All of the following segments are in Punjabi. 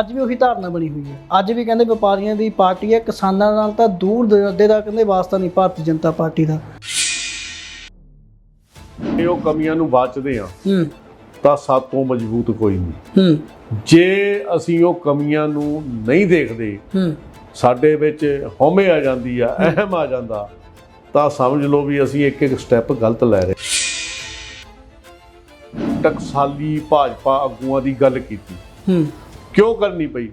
ਅੱਜ ਵੀ ਉਹੀ ਧਾਰਨਾ ਬਣੀ ਹੋਈ ਹੈ। ਅੱਜ ਵੀ ਕਹਿੰਦੇ ਵਪਾਰੀਆਂ ਦੀ ਪਾਰਟੀ ਹੈ ਕਿਸਾਨਾਂ ਨਾਲ ਤਾਂ ਦੂਰ ਦਰਾਡੇ ਦਾ ਕਹਿੰਦੇ ਵਾਸਤਾ ਨਹੀਂ ਭਾਰਤੀ ਜਨਤਾ ਪਾਰਟੀ ਦਾ। ਜੇ ਉਹ ਕਮੀਆਂ ਨੂੰ ਬਾਚਦੇ ਆ ਹੂੰ। ਤਾਂ ਸਾਤੋਂ ਮਜ਼ਬੂਤ ਕੋਈ ਨਹੀਂ। ਹੂੰ। ਜੇ ਅਸੀਂ ਉਹ ਕਮੀਆਂ ਨੂੰ ਨਹੀਂ ਦੇਖਦੇ ਹੂੰ। ਸਾਡੇ ਵਿੱਚ ਹਉਮੈ ਆ ਜਾਂਦੀ ਆ ਅਹਿਮ ਆ ਜਾਂਦਾ ਤਾਂ ਸਮਝ ਲਓ ਵੀ ਅਸੀਂ ਇੱਕ ਇੱਕ ਸਟੈਪ ਗਲਤ ਲੈ ਰਹੇ। ਟਕਸਾਲੀ ਭਾਜਪਾ ਆਗੂਆਂ ਦੀ ਗੱਲ ਕੀਤੀ। ਹੂੰ। ਕਿਉਂ ਕਰਨੀ ਪਈ?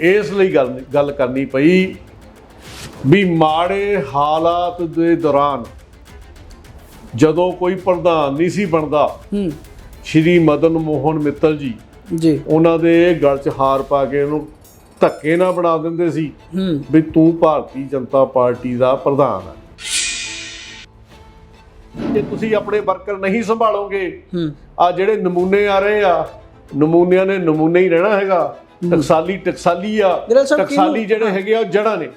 ਇਸ ਲਈ ਗੱਲ ਗੱਲ ਕਰਨੀ ਪਈ ਵੀ ਮਾੜੇ ਹਾਲਾਤ ਦੇ ਦੌਰਾਨ ਜਦੋਂ ਕੋਈ ਪ੍ਰਧਾਨ ਨਹੀਂ ਸੀ ਬਣਦਾ ਹੂੰ। ਸ਼੍ਰੀ ਮਦਨ ਮੋਹਨ ਮਿੱਤਲ ਜੀ ਜੀ। ਉਹਨਾਂ ਦੇ ਗਲ 'ਚ ਹਾਰ ਪਾ ਕੇ ਉਹਨੂੰ ਧੱਕੇ ਨਾਲ ਬਣਾ ਦਿੰਦੇ ਸੀ ਹੂੰ। ਵੀ ਤੂੰ ਭਾਰਤੀ ਜਨਤਾ ਪਾਰਟੀ ਦਾ ਪ੍ਰਧਾਨ ਹੈ ਜੇ ਤੁਸੀਂ ਆਪਣੇ ਵਰਕਰ ਨਹੀਂ ਸੰਭਾਲੋਗੇ। ਆ ਜਿਹੜੇ ਨਮੂਨੇ ਆ ਰਹੇ ਆ ਨਮੂਨਿਆਂ ਨੇ ਨਮੂਨੇ ਹੀ ਰਹਿਣਾ ਹੈਗਾ। ਟਕਸਾਲੀ ਟਕਸਾਲੀ ਆ। ਟਕਸਾਲੀ ਜਿਹੜੇ ਹੈਗੇ ਆ ਉਹ ਜੜਾਂ ਨੇ।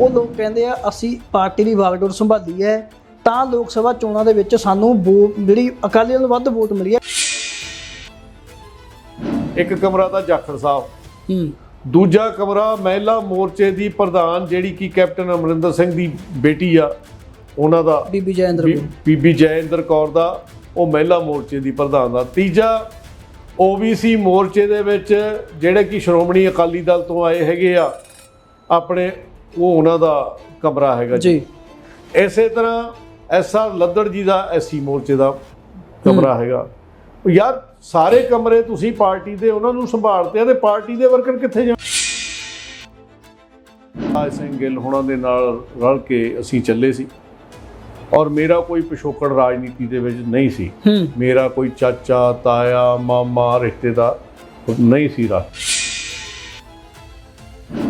ਉਹ ਲੋਕ ਕਹਿੰਦੇ ਆ ਅਸੀਂ ਪਾਰਟੀ ਦੀ ਵਾਗਡੋਰ ਸੰਭਾਲੀ ਹੈ ਤਾਂ ਲੋਕ ਸਭਾ ਚੋਣਾਂ ਦੇ ਵਿੱਚ ਸਾਨੂੰ ਜਿਹੜੀ ਅਕਾਲੀਆਂ ਨੂੰ ਵੱਧ ਵੋਟ ਮਿਲੀ ਹੈ। ਇੱਕ ਕਮਰਾ ਤਾਂ ਜਾਖੜ ਸਾਹਿਬ। ਹੂੰ। ਦੂਜਾ ਕਮਰਾ ਮਹਿਲਾ ਮੋਰਚੇ ਦੀ ਪ੍ਰਧਾਨ ਜਿਹੜੀ ਕਿ ਕੈਪਟਨ ਅਮਰਿੰਦਰ ਸਿੰਘ ਦੀ ਬੇਟੀ ਆ ਉਹਨਾਂ ਦਾ। ਬੀਬੀ ਜੈਇੰਦਰ। ਬੀਬੀ ਜੈਇੰਦਰ ਕੌਰ ਦਾ। ਉਹ ਮਹਿਲਾ ਮੋਰਚੇ ਦੀ ਪ੍ਰਧਾਨ ਦਾ। ਤੀਜਾ OBC ਮੋਰਚੇ ਦੇ ਵਿੱਚ ਜਿਹੜੇ ਕਿ ਸ਼੍ਰੋਮਣੀ ਅਕਾਲੀ ਦਲ ਤੋਂ ਆਏ ਹੈਗੇ ਆ ਆਪਣੇ ਉਹ ਉਹਨਾਂ ਦਾ ਕਮਰਾ ਹੈਗਾ ਜੀ। ਇਸੇ ਤਰ੍ਹਾਂ ਐਸਆਰ ਲੱਦੜ ਜੀ ਦਾ ਐਸਸੀ ਮੋਰਚੇ ਦਾ ਕਮਰਾ ਹੈਗਾ। ਯਾਰ ਸਾਰੇ ਕਮਰੇ ਤੁਸੀਂ ਪਾਰਟੀ ਦੇ ਉਹਨਾਂ ਨੂੰ ਸੰਭਾਲਦੇ ਆ ਤੇ ਪਾਰਟੀ ਦੇ ਵਰਕਰ ਕਿੱਥੇ ਜਾਣ ਰਾਜ ਸਿੰਘ ਗਿੱਲ ਹੁਣਾਂ ਦੇ ਨਾਲ ਰਲ ਕੇ ਅਸੀਂ ਚੱਲੇ ਸੀ। ਔਰ ਮੇਰਾ ਕੋਈ ਪਿਛੋਕੜ ਰਾਜਨੀਤੀ ਦੇ ਵਿੱਚ ਨਹੀਂ ਸੀ। ਮੇਰਾ ਕੋਈ ਚਾਚਾ ਤਾਇਆ ਮਾਮਾ ਰਿਸ਼ਤੇਦਾਰ ਨਹੀਂ ਸੀ ਰਾ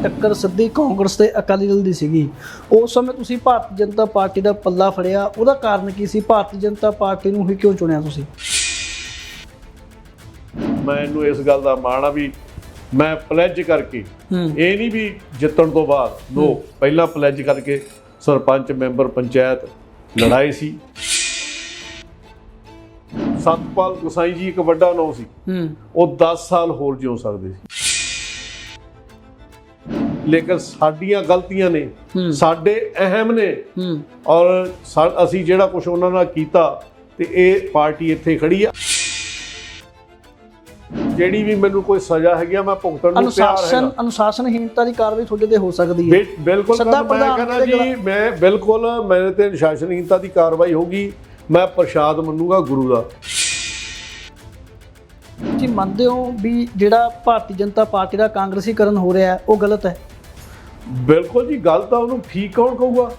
ਟੱਕਰ ਸਿੱਧੀ ਕਾਂਗਰਸ ਤੇ ਅਕਾਲੀ ਦਲ ਦੀ ਸੀਗੀ। ਉਸ ਸਮੇਂ ਤੁਸੀਂ ਭਾਰਤੀ ਜਨਤਾ ਪਾਰਟੀ ਦਾ ਪੱਲਾ ਫੜਿਆ। ਉਹਦਾ ਕਾਰਨ ਕੀ ਸੀ? ਭਾਰਤੀ ਜਨਤਾ ਪਾਰਟੀ ਨੂੰ ਹੀ ਕਿਉਂ ਚੁਣਿਆ ਤੁਸੀਂ? ਮੈਨੂੰ ਇਸ ਗੱਲ ਦਾ ਮਾਣ ਆ ਵੀ ਮੈਂ ਪਲੈਜ ਕਰਕੇ ਇਹ ਨਹੀਂ ਵੀ ਜਿੱਤਣ ਤੋਂ ਬਾਅਦ ਨੋ ਪਹਿਲਾਂ ਪਲੈਜ ਕਰਕੇ ਸਰਪੰਚ ਮੈਂਬਰ ਪੰਚਾਇਤ ਲੜਾਈ ਸੀ। ਸਤਪਾਲ ਗੁਸਾਈ ਜੀ ਇੱਕ ਵੱਡਾ ਨਾਂ ਸੀ। ਹੂੰ। ਉਹ 10 ਸਾਲ ਹੋਰ ਜਿਉ ਸਕਦੇ ਸੀ। ਲੇਕਿਨ ਸਾਡੀਆਂ ਗਲਤੀਆਂ ਨੇ ਸਾਡੇ ਅਹਿਮ ਨੇ ਹੂੰ। ਔਰ ਅਸੀਂ ਜਿਹੜਾ ਕੁਝ ਉਹਨਾਂ ਨਾਲ ਕੀਤਾ ਤੇ ਇਹ ਪਾਰਟੀ ਇੱਥੇ ਖੜੀ ਆ। ਜਿਹੜੀ ਵੀ ਮੈਨੂੰ ਕੋਈ ਸਜ਼ਾ ਹੈਗੀ ਆ ਮੈਂ ਭੁਗਤਣ ਨੂੰ ਤਿਆਰ ਅਨੁਸ਼ਾਸਨ ਹੈਗਾ। ਦੀ ਕਾਰਵਾਈ ਤੁਹਾਡੇ ਤੇ ਹੋ ਸਕਦੀ ਹੈ। ਬਿਲ- ਬਿਲਕੁਲ ਸੱਦਾ ਮੈਂ ਪ੍ਰਧਾਨ ਕਹਿੰਦਾ ਦੇ ਜੀ ਖਿਲਾਫ਼- ਮੈਂ ਬਿਲਕੁਲ ਮੇਰੇ ਤੇ ਅਨੁਸ਼ਾਸਨਹੀਨਤਾ ਦੀ ਕਾਰਵਾਈ ਹੋਗੀ ਮੈਂ ਪ੍ਰਸ਼ਾਦ ਮੰਨੂਗਾ ਗੁਰੂ ਦਾ। ਤੁਸੀਂ ਮੰਨਦੇ ਹੋ ਵੀ ਜਿਹੜਾ ਭਾਰਤੀ ਜਨਤਾ ਪਾਰਟੀ ਦਾ ਕਾਂਗਰਸੀਕਰਨ ਹੋ ਰਿਹਾ ਹੈ ਉਹ ਗਲਤ ਹੈ? ਬਿਲਕੁਲ ਜੀ ਗੱਲ ਤਾਂ ਉਹਨੂੰ ਠੀਕ ਕੌਣ ਕਹੂਗਾ?